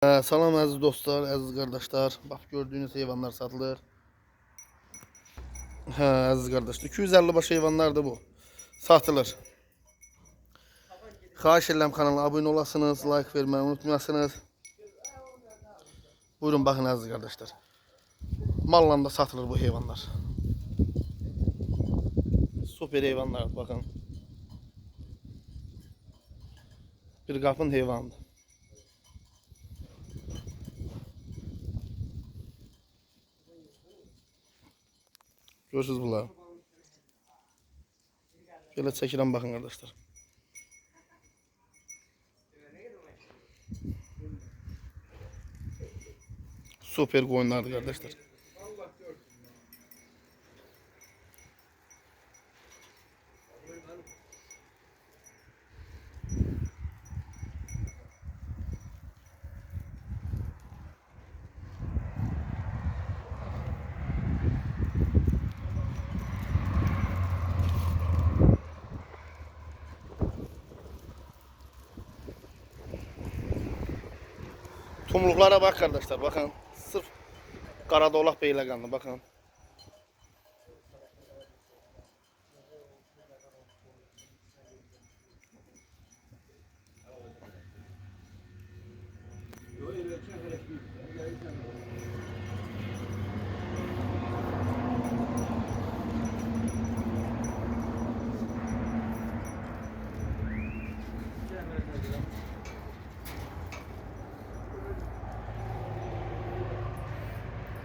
Ee, Salam əziz dostlar, əziz qardaşlar. Bax gördüyünüz heyvanlar satılır. Hə, əziz qardaşlar, 250 baş heyvanlardır bu. Satılır. Xahiş edirəm kanala abunə olasınız, like verməyi unutmayasınız. Buyurun baxın əziz qardaşlar. Malla da satılır bu heyvanlar. Super heyvanlar bakın. Bir qapın heyvanıdır. Görürsünüz bunları. Şöyle çekilen bakın arkadaşlar. Süper koyunlardı kardeşler. Tumluklara bak kardeşler bakın. Sırf Karadolak Bey ile kanlı bakın.